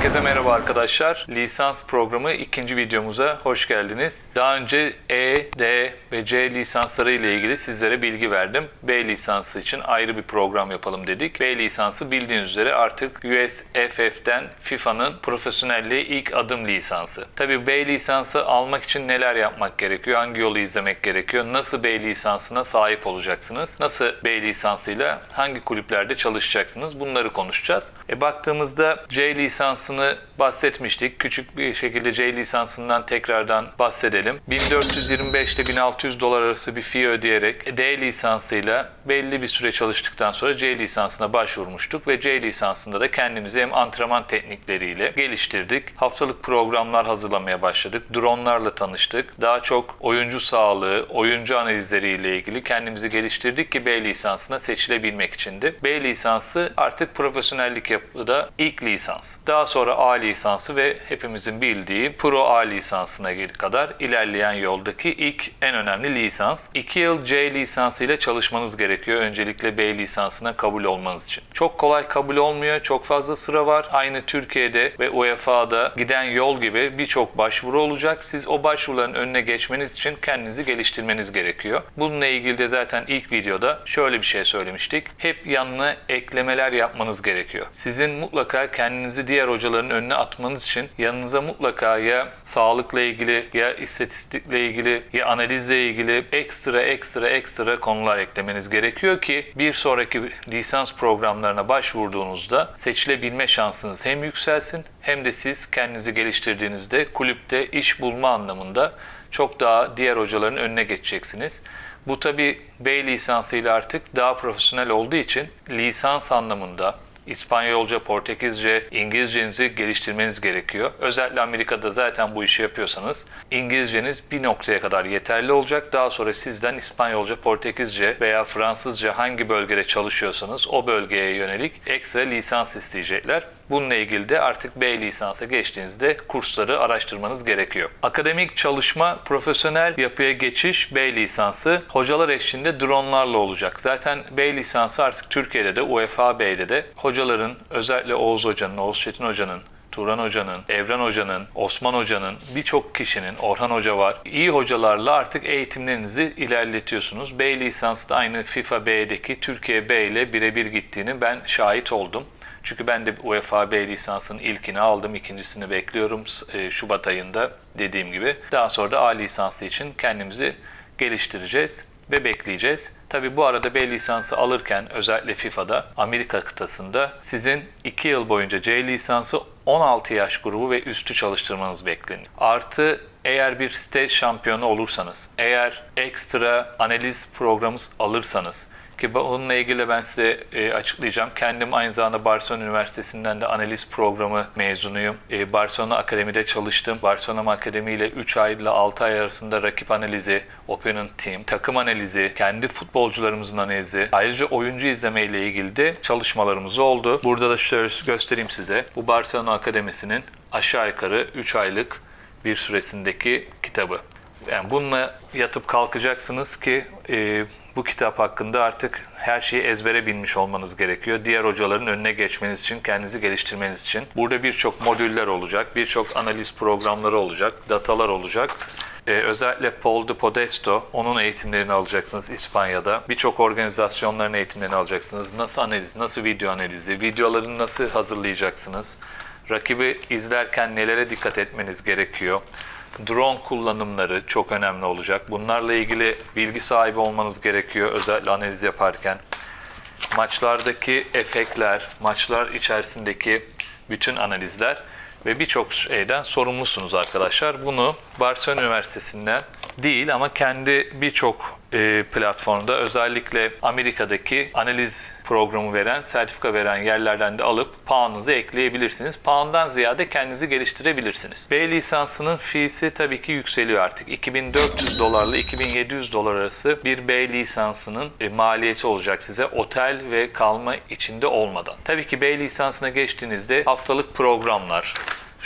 Herkese merhaba arkadaşlar. Lisans programı ikinci videomuza hoş geldiniz. Daha önce E, D ve C lisansları ile ilgili sizlere bilgi verdim. B lisansı için ayrı bir program yapalım dedik. B lisansı bildiğiniz üzere artık USFF'den FIFA'nın profesyonelliğe ilk adım lisansı. Tabii B lisansı almak için neler yapmak gerekiyor? Hangi yolu izlemek gerekiyor? Nasıl B lisansına sahip olacaksınız? Nasıl B lisansıyla hangi kulüplerde çalışacaksınız? Bunları konuşacağız. E baktığımızda C lisansını bahsetmiştik. Küçük bir şekilde C lisansından tekrardan bahsedelim. 1425 ile 1600 dolar arası bir fee ödeyerek D lisansıyla belli bir süre çalıştıktan sonra C lisansına başvurmuştuk ve C lisansında da kendimizi hem antrenman teknikleriyle geliştirdik. Haftalık programlar hazırlamaya başladık. Dronlarla tanıştık. Daha çok oyuncu sağlığı, oyuncu analizleriyle ilgili kendimizi geliştirdik ki B lisansına seçilebilmek içindi. B lisansı artık profesyonellik yapıda ilk lisans. Daha sonra A lisansı ve hepimizin bildiği Pro A lisansına kadar ilerleyen yoldaki ilk en önemli lisans. 2 yıl C lisansı ile çalışmanız gerekiyor öncelikle B lisansına kabul olmanız için. Çok kolay kabul olmuyor, çok fazla sıra var. Aynı Türkiye'de ve UEFA'da giden yol gibi birçok başvuru olacak. Siz o başvuruların önüne geçmeniz için kendinizi geliştirmeniz gerekiyor. Bununla ilgili de zaten ilk videoda şöyle bir şey söylemiştik. Hep yanına eklemeler yapmanız gerekiyor. Sizin mutlaka kendinizi diğer hocaların önüne atmanız için yanınıza mutlaka ya sağlıkla ilgili ya istatistikle ilgili ya analizle ilgili ekstra ekstra ekstra konular eklemeniz gerekiyor ki bir sonraki lisans programlarına başvurduğunuzda seçilebilme şansınız hem yükselsin hem de siz kendinizi geliştirdiğinizde kulüpte iş bulma anlamında çok daha diğer hocaların önüne geçeceksiniz. Bu tabi B lisansıyla artık daha profesyonel olduğu için lisans anlamında İspanyolca, Portekizce, İngilizcenizi geliştirmeniz gerekiyor. Özellikle Amerika'da zaten bu işi yapıyorsanız İngilizceniz bir noktaya kadar yeterli olacak. Daha sonra sizden İspanyolca, Portekizce veya Fransızca hangi bölgede çalışıyorsanız o bölgeye yönelik ekstra lisans isteyecekler. Bununla ilgili de artık B lisansa geçtiğinizde kursları araştırmanız gerekiyor. Akademik çalışma, profesyonel yapıya geçiş B lisansı hocalar eşliğinde dronlarla olacak. Zaten B lisansı artık Türkiye'de de UEFA B'de de hocaların özellikle Oğuz Hoca'nın, Oğuz Çetin Hoca'nın Turan Hoca'nın, Evren Hoca'nın, Osman Hoca'nın, birçok kişinin, Orhan Hoca var. İyi hocalarla artık eğitimlerinizi ilerletiyorsunuz. B lisansı da aynı FIFA B'deki Türkiye B ile birebir gittiğini ben şahit oldum. Çünkü ben de UEFA B lisansının ilkini aldım, ikincisini bekliyorum e, Şubat ayında dediğim gibi. Daha sonra da A lisansı için kendimizi geliştireceğiz ve bekleyeceğiz. Tabi bu arada B lisansı alırken özellikle FIFA'da Amerika kıtasında sizin 2 yıl boyunca C lisansı 16 yaş grubu ve üstü çalıştırmanız bekleniyor. Artı eğer bir stage şampiyonu olursanız, eğer ekstra analiz programı alırsanız ki bununla ilgili ben size e, açıklayacağım. Kendim aynı zamanda Barcelona Üniversitesi'nden de analiz programı mezunuyum. E, Barcelona Akademi'de çalıştım. Barcelona Akademi ile 3 ay ile 6 ay arasında rakip analizi, opponent team, takım analizi, kendi futbolcularımızın analizi, ayrıca oyuncu izleme ile ilgili de çalışmalarımız oldu. Burada da şöyle göstereyim size. Bu Barcelona Akademisi'nin aşağı yukarı 3 aylık bir süresindeki kitabı. Yani bununla yatıp kalkacaksınız ki e, bu kitap hakkında artık her şeyi ezbere bilmiş olmanız gerekiyor. Diğer hocaların önüne geçmeniz için, kendinizi geliştirmeniz için. Burada birçok modüller olacak, birçok analiz programları olacak, datalar olacak. Ee, özellikle Paul de Podesto, onun eğitimlerini alacaksınız İspanya'da. Birçok organizasyonların eğitimlerini alacaksınız. Nasıl analiz, nasıl video analizi, videolarını nasıl hazırlayacaksınız? Rakibi izlerken nelere dikkat etmeniz gerekiyor? Drone kullanımları çok önemli olacak. Bunlarla ilgili bilgi sahibi olmanız gerekiyor özellikle analiz yaparken. Maçlardaki efektler, maçlar içerisindeki bütün analizler ve birçok şeyden sorumlusunuz arkadaşlar. Bunu Barcelona Üniversitesi'nden değil ama kendi birçok e, platformda özellikle Amerika'daki analiz programı veren, sertifika veren yerlerden de alıp puanınızı ekleyebilirsiniz. Puandan ziyade kendinizi geliştirebilirsiniz. B lisansının fee'si tabii ki yükseliyor artık. 2400 dolarla 2700 dolar arası bir B lisansının e, maliyeti olacak size otel ve kalma içinde olmadan. Tabii ki B lisansına geçtiğinizde haftalık programlar,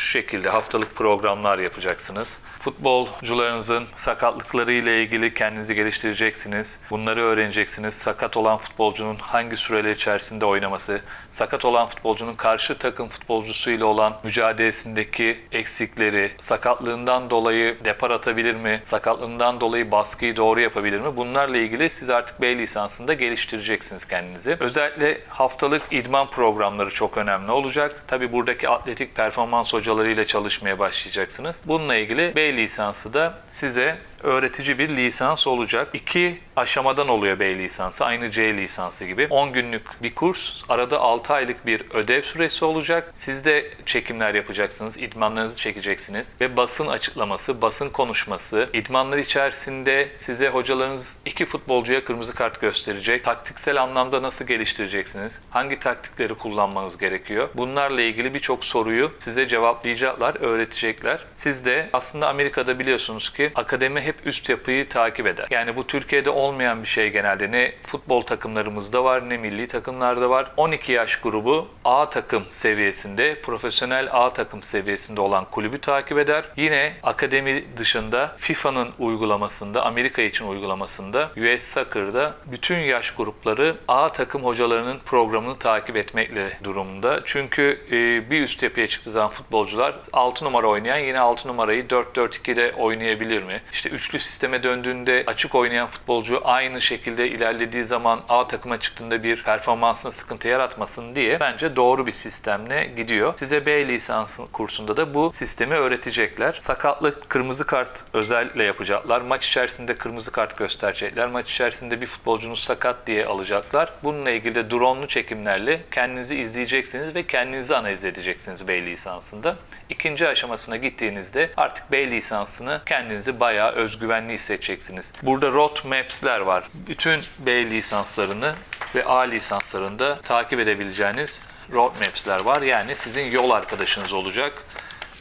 şu şekilde haftalık programlar yapacaksınız. Futbolcularınızın sakatlıkları ile ilgili kendinizi geliştireceksiniz. Bunları öğreneceksiniz. Sakat olan futbolcunun hangi süreler içerisinde oynaması, sakat olan futbolcunun karşı takım futbolcusuyla olan mücadelesindeki eksikleri, sakatlığından dolayı depar atabilir mi, sakatlığından dolayı baskıyı doğru yapabilir mi? Bunlarla ilgili siz artık B lisansında geliştireceksiniz kendinizi. Özellikle haftalık idman programları çok önemli olacak. Tabi buradaki atletik performans hocalarıyla çalışmaya başlayacaksınız. Bununla ilgili B lisansı da size öğretici bir lisans olacak. İki aşamadan oluyor B lisansı. Aynı C lisansı gibi. 10 günlük bir kurs. Arada 6 aylık bir ödev süresi olacak. Siz de çekimler yapacaksınız. idmanlarınızı çekeceksiniz. Ve basın açıklaması, basın konuşması. idmanlar içerisinde size hocalarınız iki futbolcuya kırmızı kart gösterecek. Taktiksel anlamda nasıl geliştireceksiniz? Hangi taktikleri kullanmanız gerekiyor? Bunlarla ilgili birçok soruyu size cevaplayacaklar, öğretecekler. Siz de aslında Amerika'da biliyorsunuz ki akademi hep üst yapıyı takip eder. Yani bu Türkiye'de olmayan bir şey genelde. Ne futbol takımlarımızda var ne milli takımlarda var. 12 yaş grubu A takım seviyesinde, profesyonel A takım seviyesinde olan kulübü takip eder. Yine akademi dışında FIFA'nın uygulamasında, Amerika için uygulamasında, US Soccer'da bütün yaş grupları A takım hocalarının programını takip etmekle durumunda. Çünkü e, bir üst yapıya çıktığı zaman futbolcular 6 numara oynayan yine 6 numarayı 4-4-2'de oynayabilir mi? İşte üçlü sisteme döndüğünde açık oynayan futbolcu aynı şekilde ilerlediği zaman A takıma çıktığında bir performansına sıkıntı yaratmasın diye bence doğru bir sistemle gidiyor. Size B lisansı kursunda da bu sistemi öğretecekler. Sakatlık, kırmızı kart özellikle yapacaklar. Maç içerisinde kırmızı kart gösterecekler. Maç içerisinde bir futbolcunuz sakat diye alacaklar. Bununla ilgili de drone'lu çekimlerle kendinizi izleyeceksiniz ve kendinizi analiz edeceksiniz B lisansında. İkinci aşamasına gittiğinizde artık B lisansını kendinizi bayağı özgüvenli hissedeceksiniz. Burada road maps'ler var. Bütün B lisanslarını ve A lisanslarında takip edebileceğiniz road maps'ler var. Yani sizin yol arkadaşınız olacak.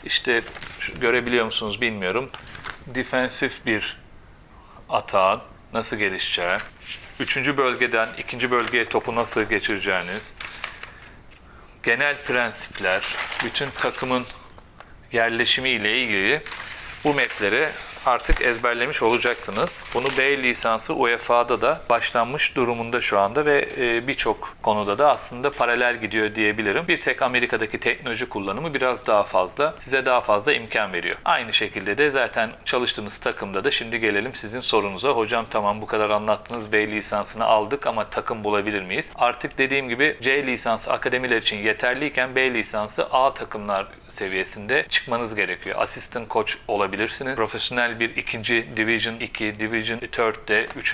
İşte görebiliyor musunuz bilmiyorum. Defensif bir atağın nasıl gelişeceği, üçüncü bölgeden ikinci bölgeye topu nasıl geçireceğiniz, genel prensipler, bütün takımın yerleşimi ile ilgili bu mapleri artık ezberlemiş olacaksınız. Bunu B lisansı UEFA'da da başlanmış durumunda şu anda ve e, birçok konuda da aslında paralel gidiyor diyebilirim. Bir tek Amerika'daki teknoloji kullanımı biraz daha fazla, size daha fazla imkan veriyor. Aynı şekilde de zaten çalıştığınız takımda da şimdi gelelim sizin sorunuza. Hocam tamam bu kadar anlattınız B lisansını aldık ama takım bulabilir miyiz? Artık dediğim gibi C lisansı akademiler için yeterliyken B lisansı A takımlar seviyesinde çıkmanız gerekiyor. Asistan koç olabilirsiniz. Profesyonel bir ikinci Division 2, Division 4'te, 3.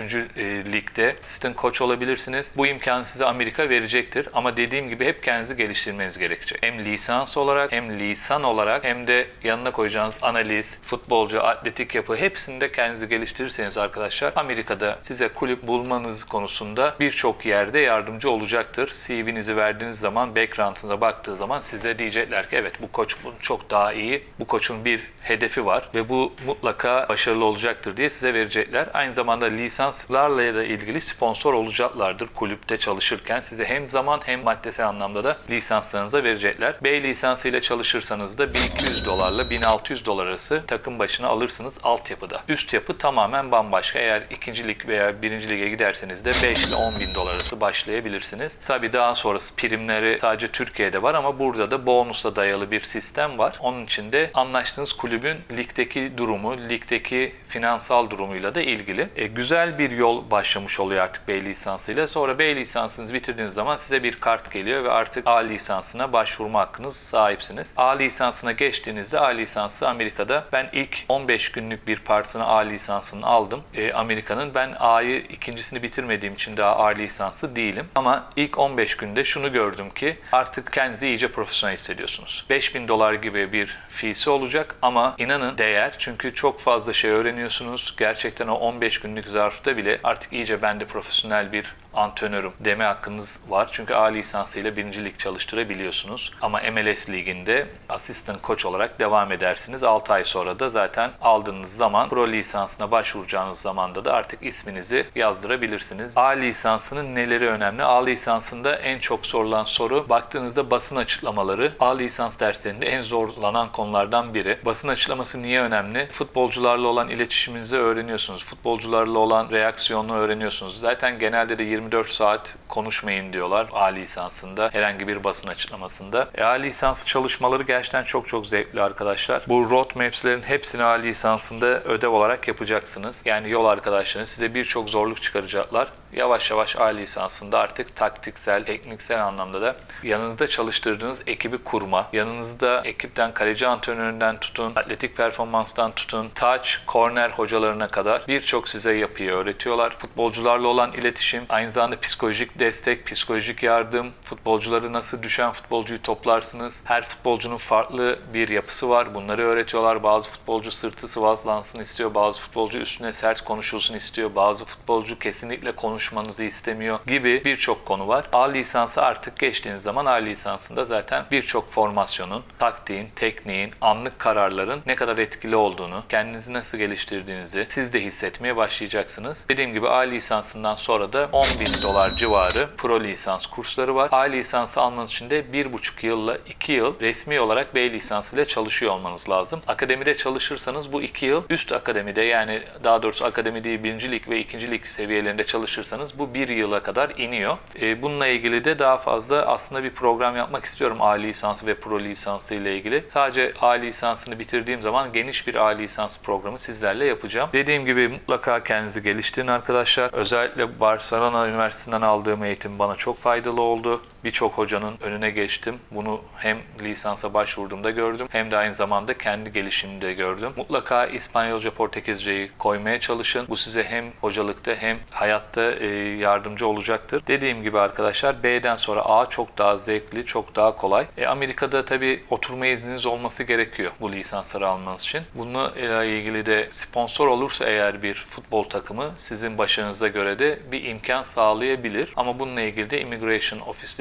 ligde asistan koç olabilirsiniz. Bu imkanı size Amerika verecektir. Ama dediğim gibi hep kendinizi geliştirmeniz gerekecek. Hem lisans olarak hem lisan olarak hem de yanına koyacağınız analiz, futbolcu, atletik yapı hepsinde kendinizi geliştirirseniz arkadaşlar Amerika'da size kulüp bulmanız konusunda birçok yerde yardımcı olacaktır. CV'nizi verdiğiniz zaman, background'ınıza baktığı zaman size diyecekler ki evet bu koç çok daha iyi. Bu koçun bir hedefi var ve bu mutlaka başarılı olacaktır diye size verecekler. Aynı zamanda lisanslarla da ilgili sponsor olacaklardır kulüpte çalışırken. Size hem zaman hem maddesel anlamda da lisanslarınıza verecekler. B lisansıyla çalışırsanız da 1200 dolarla 1600 dolar arası takım başına alırsınız altyapıda. Üst yapı tamamen bambaşka. Eğer ikincilik veya birinci lige giderseniz de 5 ile 10 bin dolar arası başlayabilirsiniz. Tabii daha sonrası primleri sadece Türkiye'de var ama burada da bonusla dayalı bir sistem var. Onun için de anlaştığınız kulübün ligdeki durumu, ligdeki finansal durumuyla da ilgili. E, güzel bir yol başlamış oluyor artık B lisansıyla. Sonra B lisansınızı bitirdiğiniz zaman size bir kart geliyor ve artık A lisansına başvurma hakkınız sahipsiniz. A lisansına geçtiğinizde A lisansı Amerika'da ben ilk 15 günlük bir partisine A lisansını aldım. E, Amerika'nın ben A'yı ikincisini bitirmediğim için daha A lisansı değilim. Ama ilk 15 günde şunu gördüm ki artık kendinizi iyice profesyonel hissediyorsunuz. 5000 dolar gibi bir fee'si olacak ama inanın değer çünkü çok fazla şey öğreniyorsunuz. Gerçekten o 15 günlük zarfta bile artık iyice ben de profesyonel bir antrenörüm deme hakkınız var. Çünkü A lisansıyla birinci lig çalıştırabiliyorsunuz. Ama MLS liginde asistan koç olarak devam edersiniz. 6 ay sonra da zaten aldığınız zaman pro lisansına başvuracağınız zamanda da artık isminizi yazdırabilirsiniz. A lisansının neleri önemli? A lisansında en çok sorulan soru baktığınızda basın açıklamaları A lisans derslerinde en zorlanan konulardan biri. Basın açıklaması niye önemli? Futbolcularla olan iletişiminizi öğreniyorsunuz. Futbolcularla olan reaksiyonunu öğreniyorsunuz. Zaten genelde de 24 saat konuşmayın diyorlar A lisansında herhangi bir basın açıklamasında. E, A lisans çalışmaları gerçekten çok çok zevkli arkadaşlar. Bu roadmaps'lerin hepsini A lisansında ödev olarak yapacaksınız. Yani yol arkadaşlarınız size birçok zorluk çıkaracaklar. Yavaş yavaş A lisansında artık taktiksel, tekniksel anlamda da yanınızda çalıştırdığınız ekibi kurma, yanınızda ekipten kaleci antrenöründen tutun, atletik performanstan tutun, touch, corner hocalarına kadar birçok size yapıyı öğretiyorlar. Futbolcularla olan iletişim, aynı zamanda psikolojik destek, psikolojik yardım, futbolcuları nasıl düşen futbolcuyu toplarsınız. Her futbolcunun farklı bir yapısı var. Bunları öğretiyorlar. Bazı futbolcu sırtı sıvazlansın istiyor. Bazı futbolcu üstüne sert konuşulsun istiyor. Bazı futbolcu kesinlikle konuşmanızı istemiyor gibi birçok konu var. A lisansı artık geçtiğiniz zaman A lisansında zaten birçok formasyonun, taktiğin, tekniğin, anlık kararların ne kadar etkili olduğunu, kendinizi nasıl geliştirdiğinizi siz de hissetmeye başlayacaksınız. Dediğim gibi A lisansından sonra da 10 bin dolar civarı pro lisans kursları var. A lisansı almanız için de 1,5 yılla 2 yıl resmi olarak B lisansı ile çalışıyor olmanız lazım. Akademide çalışırsanız bu 2 yıl üst akademide yani daha doğrusu akademi değil birincilik ve ikincilik seviyelerinde çalışırsanız bu 1 yıla kadar iniyor. E, bununla ilgili de daha fazla aslında bir program yapmak istiyorum A lisansı ve pro lisansı ile ilgili. Sadece A lisansını bitirdiğim zaman geniş bir A lisans programı sizlerle yapacağım. Dediğim gibi mutlaka kendinizi geliştirin arkadaşlar. Özellikle Barcelona Üniversitesi'nden aldığım eğitim bana çok faydalı oldu. Birçok hocanın önüne geçtim. Bunu hem lisansa başvurduğumda gördüm hem de aynı zamanda kendi gelişimimde gördüm. Mutlaka İspanyolca, Portekizceyi koymaya çalışın. Bu size hem hocalıkta hem hayatta e, yardımcı olacaktır. Dediğim gibi arkadaşlar B'den sonra A çok daha zevkli, çok daha kolay. E, Amerika'da tabii oturma izniniz olması gerekiyor bu lisansları almanız için. Bununla ilgili de sponsor olursa eğer bir futbol takımı sizin başarınıza göre de bir imkan sağlayabilir. Ama bununla ilgili de immigration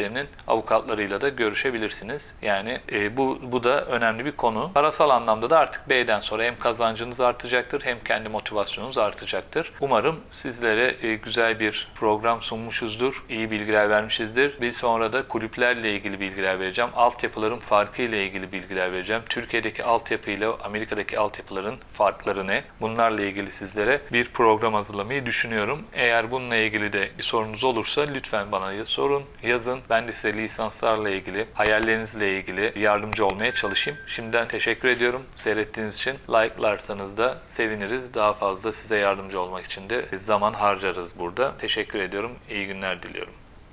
ofislerinin avukatlarıyla da görüşebilirsiniz. Yani e, bu, bu da önemli bir konu. Parasal anlamda da artık B'den sonra hem kazancınız artacaktır hem kendi motivasyonunuz artacaktır. Umarım sizlere e, güzel bir program sunmuşuzdur. iyi bilgiler vermişizdir. Bir sonra da kulüplerle ilgili bilgiler vereceğim. Altyapıların farkı ile ilgili bilgiler vereceğim. Türkiye'deki altyapı ile Amerika'daki altyapıların farkları ne? Bunlarla ilgili sizlere bir program hazırlamayı düşünüyorum. Eğer bununla ilgili de bir sorunuz olursa lütfen bana sorun, yazın. Ben de size lisanslarla ilgili, hayallerinizle ilgili yardımcı olmaya çalışayım. Şimdiden teşekkür ediyorum seyrettiğiniz için. Like'larsanız da seviniriz. Daha fazla size yardımcı olmak için de zaman harcarız burada. Teşekkür ediyorum. İyi günler diliyorum.